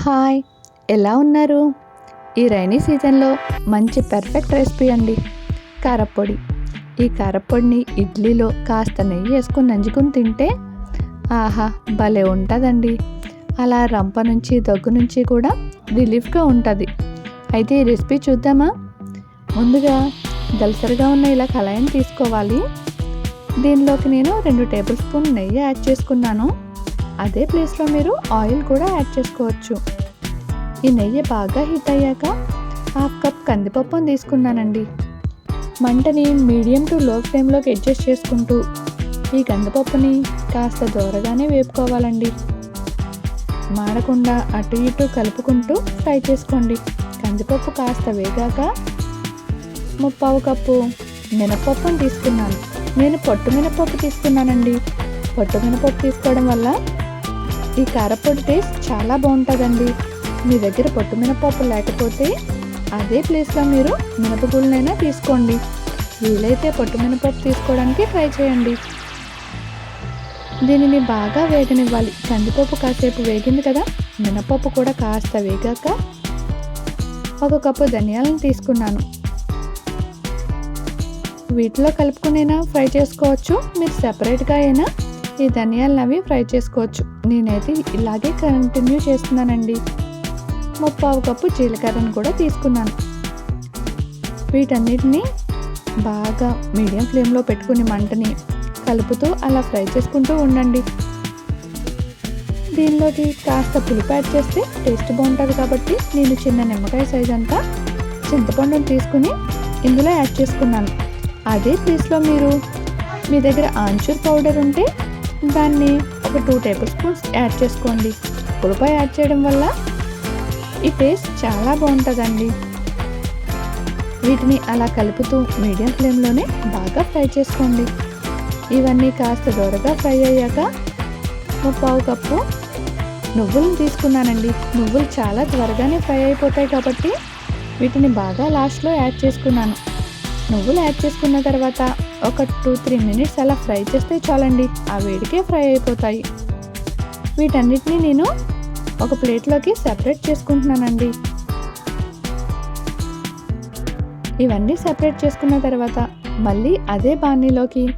Hi ఎలా ఉన్నారు? ఈ రైనీ సీజన్లో మంచి పర్ఫెక్ట్ రెసిపీ అండి. కారప్పొడి. ఈ కారప్పొడిని ఇడ్లీలో కాస్త నెయ్యి వేసుకుని నంచుకుని తింటే ఆహా భలే ఉంటుందండి. అలా రంప నుంచి దగ్గు నుంచి కూడా రిలీఫ్గా ఉంటుంది. అయితే ఈ రెసిపీ చూద్దామా? ముందుగా దలసరిగా ఉన్న ఇలా కళాయిని తీసుకోవాలి. దీనిలోకి నేను రెండు టేబుల్ స్పూన్ నెయ్యి యాడ్ చేసుకున్నాను. అదే ప్లేస్లో మీరు ఆయిల్ కూడా యాడ్ చేసుకోవచ్చు. ఈ నెయ్యి బాగా హీట్ అయ్యాక హాఫ్ కప్ కందిపప్పును తీసుకున్నానండి. మంటని మీడియం టు లో ఫ్లేమ్లోకి అడ్జస్ట్ చేసుకుంటూ ఈ కందిపప్పుని కాస్త దూరగానే వేపుకోవాలండి. మాడకుండా అటు ఇటు కలుపుకుంటూ ఫ్రై చేసుకోండి. కందిపప్పు కాస్త వేగాక ముప్పావు కప్పు మినపప్పును తీసుకున్నాను. నేను పొట్టు మినపప్పు తీసుకున్నానండి. పొట్టు మినపప్పు తీసుకోవడం వల్ల ఈ కారపొడి టేస్ట్ చాలా బాగుంటుందండి. మీ దగ్గర పొట్టు మినపప్పు లేకపోతే అదే ప్లేస్లో మీరు మినపగుళ్ళనైనా తీసుకోండి. వీలైతే పొట్టు మినపప్పు తీసుకోవడానికి ట్రై చేయండి. దీనిని బాగా వేగనివ్వాలి. కందిపప్పు కాసేపు వేగింది కదా మినపప్పు కూడా కాస్త వేగాక ఒక కప్పు ధనియాలను తీసుకున్నాను. వీటిలో కలుపుకునైనా ఫ్రై చేసుకోవచ్చు. మీరు సెపరేట్గా అయినా ఈ ధనియాలను అవి ఫ్రై చేసుకోవచ్చు. నేనైతే ఇలాగే కంటిన్యూ చేస్తున్నానండి. ముప్పావు కప్పు జీలకర్రను కూడా తీసుకున్నాను. వీటన్నిటిని బాగా మీడియం ఫ్లేమ్లో పెట్టుకుని మంటని కలుపుతూ అలా ఫ్రై చేసుకుంటూ ఉండండి. దీనిలోకి కాస్త పులుపు యాడ్ చేస్తే టేస్ట్ బాగుంటుంది కాబట్టి నేను చిన్న నిమ్మకాయ సైజ్ అంతా చింతపండును తీసుకుని ఇందులో యాడ్ చేసుకున్నాను. అదే ప్లేస్లో మీరు మీ దగ్గర ఆంచూర్ పౌడర్ ఉంటే దాన్ని ఒక టూ టేబుల్ స్పూన్స్ యాడ్ చేసుకోండి. పులుప యాడ్ చేయడం వల్ల ఈ టేస్ట్ చాలా బాగుంటుందండి. వీటిని అలా కలుపుతూ మీడియం ఫ్లేమ్లోనే బాగా ఫ్రై చేసుకోండి. ఇవన్నీ కాస్త దూరగా ఫ్రై అయ్యాక ముప్పావు కప్పు నువ్వులను తీసుకున్నానండి. నువ్వులు చాలా త్వరగానే ఫ్రై అయిపోతాయి కాబట్టి వీటిని బాగా లాస్ట్లో యాడ్ చేసుకున్నాను. నువ్వులు యాడ్ చేసుకున్న తర్వాత ఒక టూ త్రీ మినిట్స్ అలా ఫ్రై చేస్తే చాలండి. ఆ వేడికే ఫ్రై అయిపోతాయి. వీటన్నిటిని నేను ఒక ప్లేట్లోకి సెపరేట్ చేసుకుంటున్నానండి. ఇవన్నీ సెపరేట్ చేసుకున్న తర్వాత మళ్ళీ అదే బాణీలోకి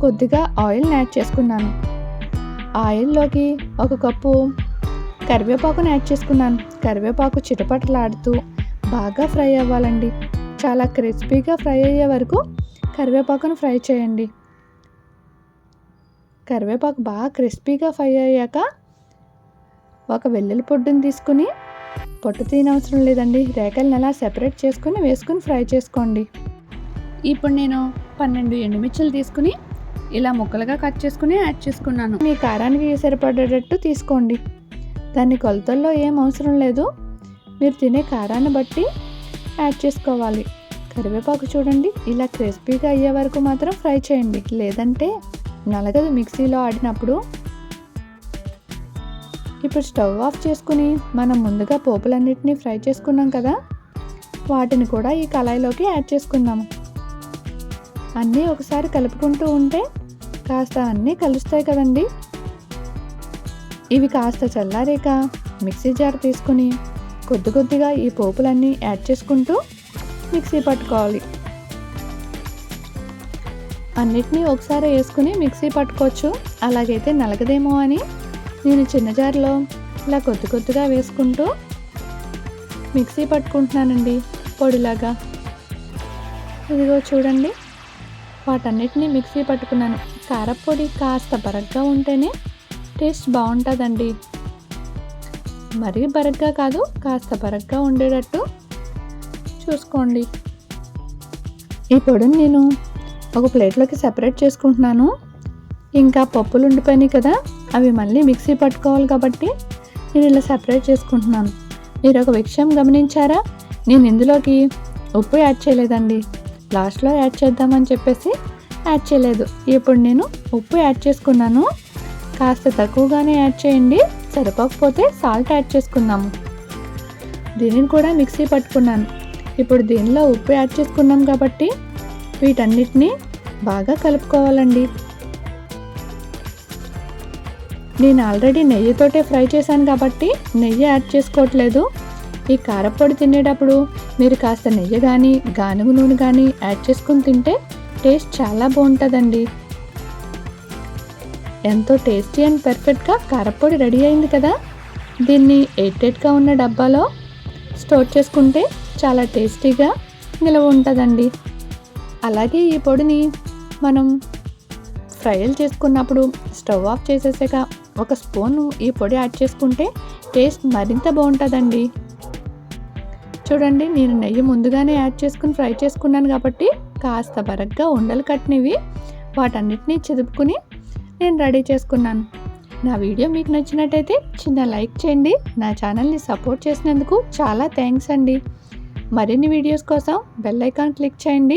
కొద్దిగా ఆయిల్ని యాడ్ చేసుకున్నాను. ఆయిల్లోకి ఒక కప్పు కరివేపాకును యాడ్ చేసుకున్నాను. కరివేపాకు చిటపటలాడుతూ బాగా ఫ్రై అవ్వాలండి. చాలా క్రిస్పీగా ఫ్రై అయ్యే వరకు కరివేపాకును ఫ్రై చేయండి. కరివేపాకు బాగా క్రిస్పీగా ఫ్రై అయ్యాక ఒక వెల్లుల్లి పొట్టుని తీసుకుని పొట్టు తినవసరం లేదండి. రేఖలను అలా సెపరేట్ చేసుకుని వేసుకుని ఫ్రై చేసుకోండి. ఇప్పుడు నేను పన్నెండు ఎండుమిర్చులు తీసుకుని ఇలా ముక్కలుగా కట్ చేసుకుని యాడ్ చేసుకున్నాను. మీ కారానికి సరిపడేటట్టు తీసుకోండి. దాన్ని కొలతల్లో ఏం అవసరం లేదు. మీరు తినే కారాన్ని బట్టి యాడ్ చేసుకోవాలి. కరివేపాకు చూడండి. ఇలా క్రిస్పీగా అయ్యే వరకు మాత్రం ఫ్రై చేయండి. లేదంటే నలగదు మిక్సీలో ఆడినప్పుడు. ఇప్పుడు స్టవ్ ఆఫ్ చేసుకుని మనం ముందుగా పోపులన్నిటిని ఫ్రై చేసుకున్నాం కదా? వాటిని కూడా ఈ కళాయిలోకి యాడ్ చేసుకుందాము అన్నీ ఒకసారి కలుపుకుంటూ ఉంటే కాస్త అన్నీ కలుస్తాయి కదండి. ఇవి కాస్త చల్లారాక మిక్సీ జార్ తీసుకుని కొద్ది కొద్దిగా ఈ పోపులన్నీ యాడ్ చేసుకుంటూ మిక్సీ పట్టుకోవాలి. అన్నిటినీ ఒకసారి వేసుకుని మిక్సీ పట్టుకోవచ్చు. అలాగైతే నలగదేమో అని నేను చిన్న జార్లో ఇలా కొద్ది కొద్దిగా వేసుకుంటూ మిక్సీ పట్టుకుంటున్నానండి పొడిలాగా. ఇదిగో చూడండి వాటన్నిటిని మిక్సీ పట్టుకున్నాను. కారపొడి కాస్త బరగ్గా ఉంటేనే టేస్ట్ బాగుంటుందండి. మరీ బరగ్గా కాదు కాస్త బరగ్గా ఉండేటట్టు చూసుకోండి. ఈ పొడిని నేను ఒక ప్లేట్లోకి సెపరేట్ చేసుకుంటున్నాను. ఇంకా పప్పులు ఉండిపోయినాయి కదా అవి మళ్ళీ మిక్సీ పట్టుకోవాలి కాబట్టి నేను ఇలా సెపరేట్ చేసుకుంటున్నాను. మీరు ఒక విషయం గమనించారా? నేను ఇందులోకి ఉప్పు యాడ్ చేయలేదండి. లాస్ట్లో యాడ్ చేద్దామని చెప్పేసి యాడ్ చేయలేదు. ఇప్పుడు నేను ఉప్పు యాడ్ చేసుకున్నాను. కాస్త తక్కువగానే యాడ్ చేయండి. సరిపోకపోతే సాల్ట్ యాడ్ చేసుకుందాము. దీనిని కూడా మిక్సీ పట్టుకున్నాను. ఇప్పుడు దీనిలో ఉప్పు యాడ్ చేసుకున్నాం కాబట్టి వీటన్నిటిని బాగా కలుపుకోవాలండి. నేను ఆల్రెడీ నెయ్యితోటే ఫ్రై చేశాను కాబట్టి నెయ్యి యాడ్ చేసుకోవట్లేదు. ఈ కారపొడి తినేటప్పుడు మీరు కాస్త నెయ్యి కానీ గానుగు నూనె కానీ యాడ్ చేసుకుని తింటే టేస్ట్ చాలా బాగుంటుందండి. ఎంతో టేస్టీ అండ్ పర్ఫెక్ట్గా కారపొడి రెడీ అయింది కదా. దీన్ని ఎయిటెడ్గా ఉన్న డబ్బాలో స్టోర్ చేసుకుంటే చాలా టేస్టీగా నిలవ ఉంటుందండి. అలాగే ఈ పొడిని మనం ఫ్రైలు చేసుకున్నప్పుడు స్టవ్ ఆఫ్ చేసేసాక ఒక స్పూన్ ఈ పొడి యాడ్ చేసుకుంటే టేస్ట్ మరింత బాగుంటుందండి. చూడండి నేను నెయ్యి ముందుగానే యాడ్ చేసుకుని ఫ్రై చేసుకున్నాను కాబట్టి కాస్త బరగ్గా ఉండలు కట్టినవి వాటన్నిటినీ చెదుపుకుని నేను రెడీ చేసుకున్నాను. నా వీడియో మీకు నచ్చినట్టయితే చిన్న లైక్ చేయండి. నా ఛానల్ని సపోర్ట్ చేసినందుకు చాలా థ్యాంక్స్ అండి. మరిన్ని వీడియోస్ కోసం బెల్ ఐకాన్ క్లిక్ చేయండి.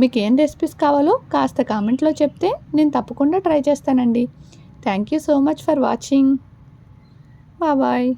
మీకు ఏం రెసిపీస్ కావాలో కాస్త కామెంట్లో చెప్తే నేను తప్పకుండా ట్రై చేస్తానండి. Thank you so much for watching bye